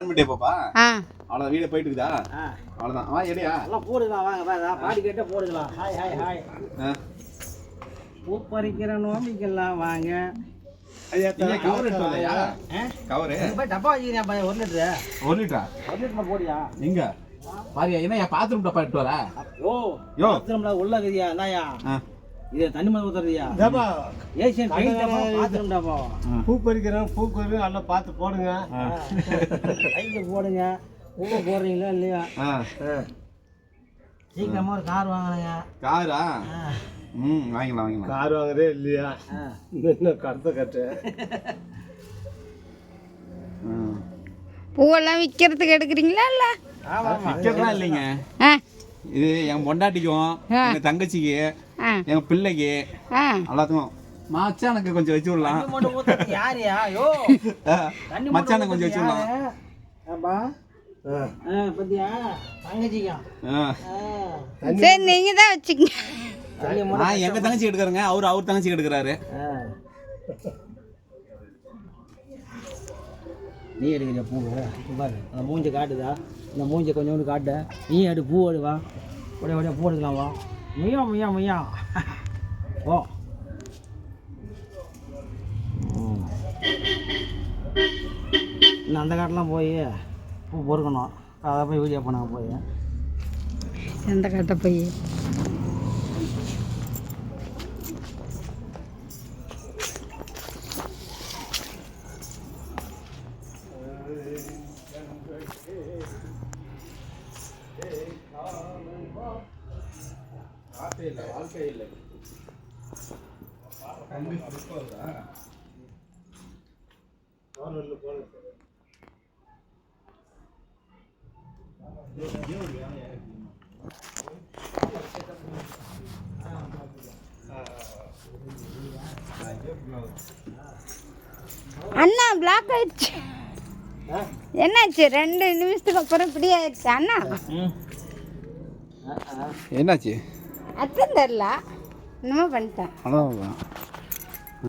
பண்ணிட்டே பாப்பா? ஆ. அவ்வளோதான் வீடியோ போயிட்டு இருக்குதா ஆ. அவ்வளோதான் வா எடியா. எல்லாம் போடுக்கலாம் வாங்க வாங்க பாடி கேட்டே போடுக்கலாம் ஹாய் ஹாய் ஹாய் ஆ. பூ பறிக்கிற நோம்பிக்கலாம் வாங்க கவர் எடுத்து வந்தாயா ஆ? கவரு? இங்க போய் டப்பா வச்சுக்கிறேன் ஒரு லிட்டரு? ஒரு லிட்டரா? ஒரு லிட்டர் போடியா? எங்க? பாரியா என்ன என் பாத்ரூம் டப்பா எடுத்து வரா யோ யோ. பாத்ரூம்ல உள்ள இந்தாயா? ஆ. இது தண்ணி மருந்து ஊத்துறதுயா? ஏசியன் பெயிண்ட் டப்பா பாத்ரூம் டப்பா பூ பறிக்கிறோம் பூ பறிக்கிறோம் எல்லாம் பார்த்து போடுங்க. கைக்கு போடுங்க. உள்ள போடுறீங்களா இல்லையா? ஆ. சீக்கிரமா ஒரு கார் வாங்கினுங்க காரா. ம் வாங்கிக்கலாம் வாங்கிக்கலாம். கார் வாங்குறதே இல்லையா. இன்னும் கருத்த கட்டு ம் பூவெல்லாம் விற்கிறதுக்கு எடுக்கிறீங்களா இல்லை? விற்கிறதா இல்லைங்க. இது என் பொண்டாட்டிக்கும் ஆ. எங்க தங்கச்சிக்கு எங்க பிள்ளைக்கு எல்லாத்துக்கும் மச்சானுக்கு கொஞ்சம் வச்சு விடலாம். யாருயா? யோ மச்சானுக்கு கொஞ்சம் வச்சு விடலாம்? ஆமா சரி நீங்கள் தான் வச்சுக்கங்க. நான் எங்க தங்கச்சி எடுக்கிறேங்க அவர் அவர் தங்கச்சி எடுக்கிறாரு. நீ எடுக்கிறிய பூ பாரு அந்த மூஞ்ச காட்டுதா? இந்த மூஞ்ச கொஞ்சோண்டு காட்டு. நீ எடு பூ எடு வா உடைய உடைய பூ எடுக்கலாம் வா. முய்யா முய்யா முய்யா ஓ ம். அந்த காட்டெலாம் போய் பூ பொறுக்கணும். அதை போய் வீடியோ பண்ணாங்க போய். எந்த காட்டை போய். அண்ணா பிளாக் ஆயிடுச்சு. என்னாச்சு? ரெண்டு நிமிஷத்துக்கு அப்புறம் இப்படி ஆயிடுச்சு. அண்ணா. என்னாச்சு? அத்தம் தெரில என்னமோ பண்ணிட்டேன். அதான்